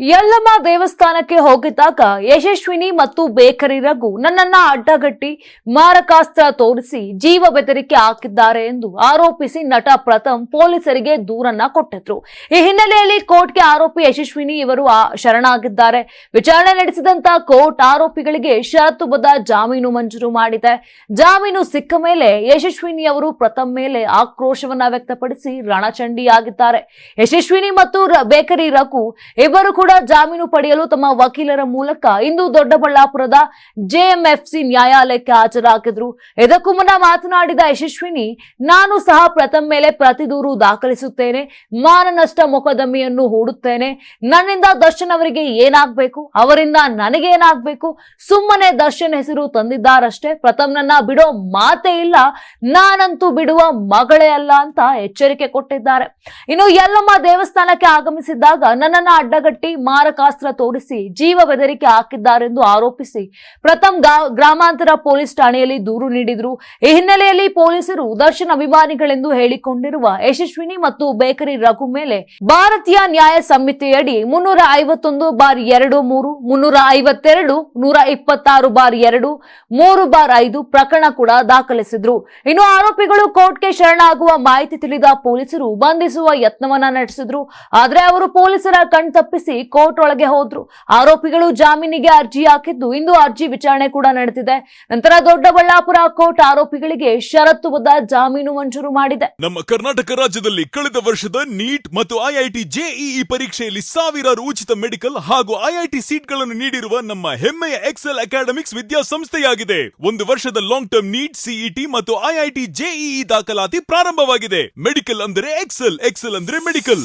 ಯಲ್ಲಮ್ಮ ದೇವಸ್ಥಾನಕ್ಕೆ ಹೋಗಿದ್ದಾಗ ಯಶಸ್ವಿನಿ ಮತ್ತು ಬೇಕರಿ ರಘು ನನ್ನನ್ನ ಅಡ್ಡಗಟ್ಟಿ ಮಾರಕಾಸ್ತ್ರ ತೋರಿಸಿ ಜೀವ ಬೆದರಿಕೆ ಹಾಕಿದ್ದಾರೆ ಎಂದು ಆರೋಪಿಸಿ ನಟ ಪ್ರಥಮ್ ಪೊಲೀಸರಿಗೆ ದೂರನ್ನ ಕೊಟ್ಟಿದ್ರು. ಈ ಹಿನ್ನೆಲೆಯಲ್ಲಿ ಕೋರ್ಟ್ಗೆ ಆರೋಪಿ ಯಶಸ್ವಿನಿ ಇವರು ಶರಣಾಗಿದ್ದಾರೆ. ವಿಚಾರಣೆ ನಡೆಸಿದಂತ ಕೋರ್ಟ್ ಆರೋಪಿಗಳಿಗೆ ಷರತ್ತುಬದ್ಧ ಜಾಮೀನು ಮಂಜೂರು ಮಾಡಿದೆ. ಜಾಮೀನು ಸಿಕ್ಕ ಮೇಲೆ ಯಶಸ್ವಿನಿ ಅವರು ಪ್ರಥಮ್ ಮೇಲೆ ಆಕ್ರೋಶವನ್ನ ವ್ಯಕ್ತಪಡಿಸಿ ರಣಚಂಡಿಯಾಗಿದ್ದಾರೆ. ಯಶಸ್ವಿನಿ ಮತ್ತು ಬೇಕರಿ ರಘು ಇಬ್ಬರು ಕೂಡ ಜಾಮೀನು ಪಡೆಯಲು ತಮ್ಮ ವಕೀಲರ ಮೂಲಕ ಇಂದು ದೊಡ್ಡಬಳ್ಳಾಪುರದ ಜೆಎಂಎಫ್ಸಿ ನ್ಯಾಯಾಲಯಕ್ಕೆ ಹಾಜರಾಗಿದ್ರು ಇದಕ್ಕೂ ಮುನ್ನ ಮಾತನಾಡಿದ ಯಶಸ್ವಿನಿ, ನಾನು ಸಹ ಪ್ರಥಮ್ ಮೇಲೆ ಪ್ರತಿ ದೂರು ದಾಖಲಿಸುತ್ತೇನೆ. ಮಾನನಷ್ಟ ಮೊಕದ್ದಮೆಯನ್ನು ಹೂಡುತ್ತೇನೆ. ನನ್ನಿಂದ ದರ್ಶನ್ ಅವರಿಗೆ ಏನಾಗ್ಬೇಕು? ಅವರಿಂದ ನನಗೆ ಏನಾಗಬೇಕು? ಸುಮ್ಮನೆ ದರ್ಶನ್ ಹೆಸರು ತಂದಿದ್ದಾರಷ್ಟೇ, ಪ್ರಥಮ್ನನ್ನ ಬಿಡೋ ಮಾತೇ ಇಲ್ಲ. ನಾನಂತೂ ಬಿಡುವ ಮಗಳೇ ಅಲ್ಲ ಅಂತ ಎಚ್ಚರಿಕೆ ಕೊಟ್ಟಿದ್ದಾರೆ. ಇನ್ನು ಯಲ್ಲಮ್ಮ ದೇವಸ್ಥಾನಕ್ಕೆ ಆಗಮಿಸಿದ್ದಾಗ ನನ್ನನ್ನ ಅಡ್ಡಗಟ್ಟಿ ಮಾರಕಾಸ್ತ್ರ ತೋರಿಸಿ ಜೀವ ಬೆದರಿಕೆ ಹಾಕಿದ್ದಾರೆಂದು ಆರೋಪಿಸಿ ಪ್ರಥಮ್ ಗ್ರಾಮಾಂತರ ಪೊಲೀಸ್ ಠಾಣೆಯಲ್ಲಿ ದೂರು ನೀಡಿದ್ರು. ಈ ಹಿನ್ನೆಲೆಯಲ್ಲಿ ಪೊಲೀಸರು ದರ್ಶನ್ ಅಭಿಮಾನಿಗಳೆಂದು ಹೇಳಿಕೊಂಡಿರುವ ಯಶಸ್ವಿನಿ ಮತ್ತು ಬೇಕರಿ ರಘು ಮೇಲೆ ಭಾರತೀಯ ನ್ಯಾಯ ಸಂಹಿತೆಯಡಿ ಮುನ್ನೂರ ಐವತ್ತೊಂದು ಬಾರ್ ಎರಡು ಮೂರು, ಮುನ್ನೂರ ಐವತ್ತೆರಡು, ನೂರ ಇಪ್ಪತ್ತಾರು ಬಾರ್ ಎರಡು, ಮೂರು ಬಾರ್ ಐದು ಪ್ರಕರಣ ಕೂಡ ದಾಖಲಿಸಿದ್ರು. ಇನ್ನು ಆರೋಪಿಗಳು ಕೋರ್ಟ್ಗೆ ಶರಣಾಗುವ ಮಾಹಿತಿ ತಿಳಿದ ಪೊಲೀಸರು ಬಂಧಿಸುವ ಯತ್ನವನ್ನ ನಡೆಸಿದ್ರು. ಆದ್ರೆ ಅವರು ಪೊಲೀಸರ ಕಣ್ ತಪ್ಪಿಸಿ ಕೋರ್ಟ್ ಒಳಗೆ ಹೋದ್ರು. ಆರೋಪಿಗಳು ಜಾಮೀನಿಗೆ ಅರ್ಜಿ ಹಾಕಿದ್ದು ಇಂದು ಅರ್ಜಿ ವಿಚಾರಣೆ ಕೂಡ ನಡೆದಿದೆ. ನಂತರ ದೊಡ್ಡಬಳ್ಳಾಪುರ ಕೋರ್ಟ್ ಆರೋಪಿಗಳಿಗೆ ಷರತ್ತುಬದ್ಧ ಜಾಮೀನು ಮಂಜೂರು ಮಾಡಿದೆ. ನಮ್ಮ ಕರ್ನಾಟಕ ರಾಜ್ಯದಲ್ಲಿ ಕಳೆದ ವರ್ಷದ ನೀಟ್ ಮತ್ತು ಐಐಟಿ ಜೆಇಇ ಪರೀಕ್ಷೆಯಲ್ಲಿ ಸಾವಿರಾರು ಉಚಿತ ಮೆಡಿಕಲ್ ಹಾಗೂ ಐಐಟಿ ಸೀಟ್ಗಳನ್ನು ನೀಡಿರುವ ನಮ್ಮ ಹೆಮ್ಮೆಯ ಎಕ್ಸೆಲ್ ಅಕಾಡೆಮಿಕ್ಸ್ ವಿದ್ಯಾಸಂಸ್ಥೆಯಾಗಿದೆ. ಒಂದು ವರ್ಷದ ಲಾಂಗ್ ಟರ್ಮ್ ನೀಟ್, ಸಿಇಟಿ ಮತ್ತು ಐಐಟಿ ಜೆಇಇ ದಾಖಲಾತಿ ಪ್ರಾರಂಭವಾಗಿದೆ. ಮೆಡಿಕಲ್ ಅಂದರೆ ಎಕ್ಸೆಲ್ ಎಕ್ಸೆಲ್ ಅಂದ್ರೆ ಮೆಡಿಕಲ್.